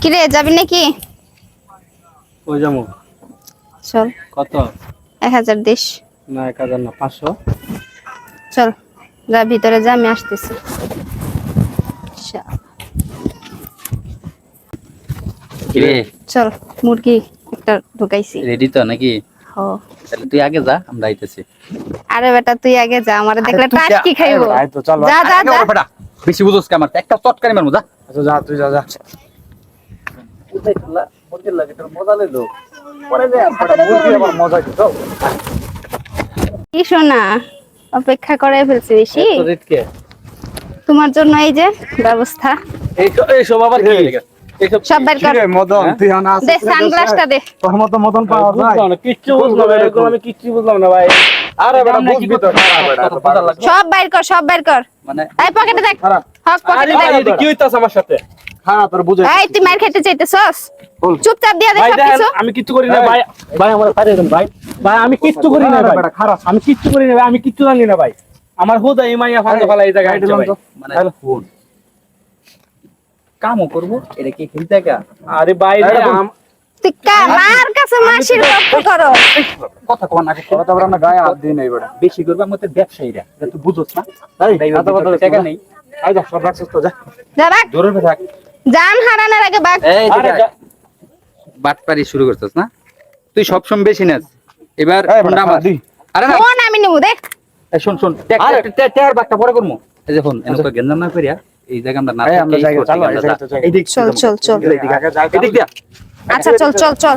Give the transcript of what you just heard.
কিরে যাবি নাকি? ওই যাব? চল। কত? এক হাজার দিস। না এক হাজার না পাঁচশো। চল যা ভিতরে যা আমি আসতেছি। চল, কিরে? চল মুরগি একটা ঢুকাইছি। রেডি তো নাকি? তাহলে তুই আগে যা আমরা আইতেছি। আরে বেটা তুই আগে যা আমারে দেখলে টাস কি খাইবো? আয় তো, চলো। যা যা যা। বেশি বুঝোস কে আমার। একটা চটকারি মারমু যা। আচ্ছা যা তুই যা যা। মজা কি তো কি শোনা অপেক্ষা করে ফেলছি বেশি। তোমার জন্য এই যে ব্যবস্থা। এইসব আবার কি সব বের কর। মদন তুই হন দে সানগ্লাসটা দে। তোর মতো মদন পাওয়া যায়। কিচ্ছু বুঝলাম না এরকম আমি কিচ্ছু বুঝলাম না ভাই। আরে বেটা বুঝবি তো খারাপ বেটা কত বোঝা লাগবে? সব বাইর কর সব বাইর কর। মানে এই পকেটে দেখ। হক পকেটে দেখ। কি হইতাছে আমার সাথে? তোর বুঝে এই তুই মার খেতে চাইতেছস? চুপচাপ দিয়া দে ভাই আমি কিচ্ছু করি না ভাই। ভাই আমার পারে দেন ভাই। ভাই আমি কিচ্ছু করি না ভাই। খারাপ। আমি কিচ্ছু করি না ভাই। আমি কিচ্ছু জানি না ভাই। আমার হুদা ইমাইয়া ফান্দা ফালা এই জায়গায় গাড়ি মানে ফোন কামও করব এটা কি খেলতে একা? আরে ভাই এই রে, রকম। আম- তুই কা কাছে মাসির লক্ষ্য করো। কথা কোন গায়ে হাত দিই নাই বেটা। বেশি করবে আমাদের ব্যবসায়ীরা। এটা তুই বুঝোস না? তাই এত কথা টাকা নেই। আই যা সব রাখছিস তো যা। যা রাখ। জোরে থাক। জান হারানোর আগে বাঘ এই আরে যা- বাটপারি শুরু করছিস না? তুই সবসময় বেশি নাচ। এবার এই ফোনটা আমার আরে না। ফোন আমি নিমু দেখ। এই শোন শোন টেক আরে। টেক টেক বাটটা পরে করমু। এই যে ফোন এনকা গেঞ্জাম না করিয়া এই জায়গা আমরা না আমরা জায়গা চালো এই এই দিক চল চল চল। আগে যাই এই দিক দিয়া। আচ্ছা চল চল চল।